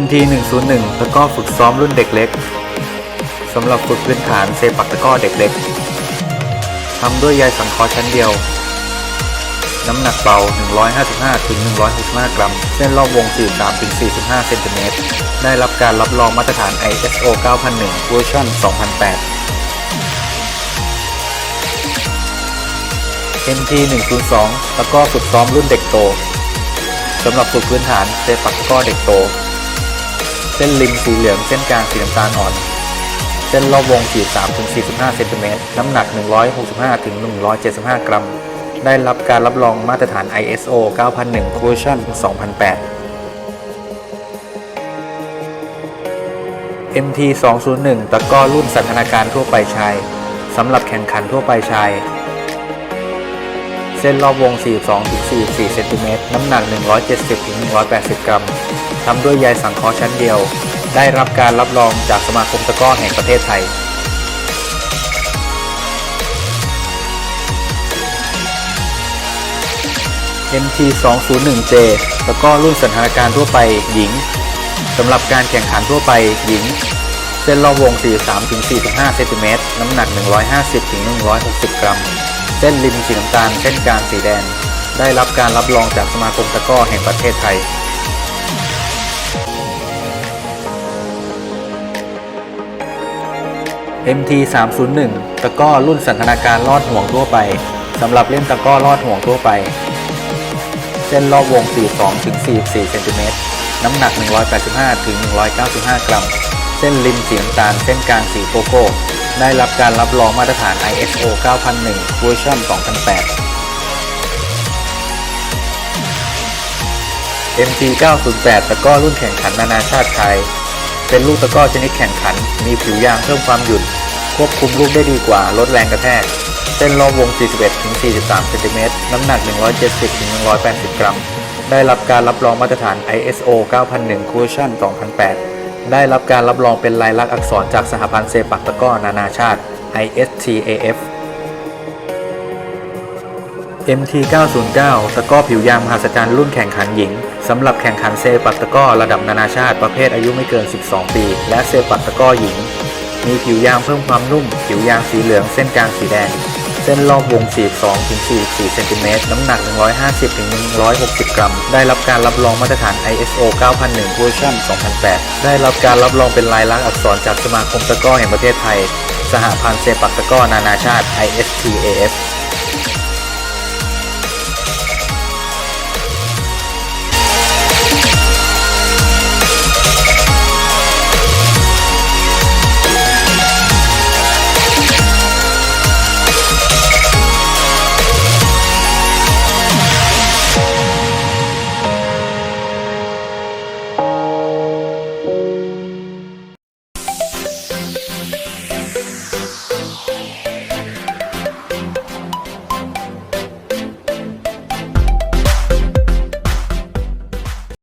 MT 101ตะก้อฝึกซ้อมรุ่นเด็กเล็กสำหรับฝึกพื้นฐานเซปักตะก้อเด็กเล็กทำด้วยใยสังเคราะห์ชั้นเดียว น้ำหนักเบา 155ถึง165 กรัม เส้นรอบวง 43ถึง45 เซนติเมตร ได้รับการรับรองมาตรฐาน ISO 9001เวอร์ชัน2008 MT 102ตะก้อฝึกซ้อมรุ่นเด็กโตสำหรับฝึกพื้นฐานเซปักตะก้อเด็กโต เส้นริมสีเหลืองเส้นกลางสีน้ำตาลอ่อน เส้นรอบวง 43ถึง45 เซนติเมตร น้ำหนัก 165ถึง175 กรัม ได้รับการรับรองมาตรฐาน ISO 9001เวอร์ชัน2008 MT 201ตะก้อรุ่นสันทนาการทั่วไปชายสำหรับแข่งขันทั่วไปชาย เส้นรอบวง 42.44 เซนติเมตร น้ำหนัก 170-180 กรัม ทำด้วยใยสังเคราะห์ชั้นเดียว ได้รับการรับรองจากสมาคมตะก้อแห่งประเทศไทย MT 201J ตะกร้อรุ่นสันทนาการทั่วไปหญิงสำหรับการแข่งขันทั่วไปหญิง เส้นรอบวง 43ถึง45 เซนติเมตร น้ำหนัก 150ถึง160 กรัม เส้นริมสีน้ำตาล เส้นกลางสีแดง ได้รับการรับรองจากสมาคมตะก้อแห่งประเทศไทย MT 301ตะก้อรุ่นสันทนาการลอดห่วงทั่วไปสำหรับเล่นตะก้อลอดห่วงทั่วไป ส้นรอบวง 42ถึง44เซนติเมตร น้ำหนัก 185ถึง195 กรัม เส้นริมสีน้ำตาล เส้นกลางสีโกโก้ ได้รับการรับรองมาตรฐาน ISO 9001เวอร์ชัน2008 MT 908 ตะก้อรุ่นแข่งขันนานาชาติไทย เป็นลูกตะก้อชนิดแข่งขัน มีผิวยางเพิ่มความหยุ่น ควบคุมลูกได้ดีกว่า ลดแรงกระแทก เส้นรอบวง 41-43 เซนติเมตร น้ำหนัก 170-180 กรัม ได้รับการรับรองมาตรฐาน ISO 9001เวอร์ชัน2008 ได้รับการรับรองเป็นลายลักษณ์อักษรจากสหพันธ์เซปักตะก้อนานาชาติ ISTAF MT 909 ตะก้อผิวยางมหัศจรรย์รุ่นแข่งขันหญิง สำหรับแข่งขันเซปักตะก้อระดับนานาชาติประเภทอายุไม่เกิน 12 ปี และเซปักตะก้อหญิง มีผิวยางเพิ่มความนุ่ม ผิวยางสีเหลืองเส้นกลางสีแดง เส้นรอบวง 42ถึง44เซนติเมตรน้ำหนัก 150ถึง160 กรัม ได้รับการรับรองมาตรฐาน ISO 9001เวอร์ชัน2008 ได้รับการรับรองเป็นลายลักษณ์อักษรจากสมาคมตะกร้อแห่งประเทศไทย สหพันธ์เซปักตะกร้อนานาชาติ ISTAF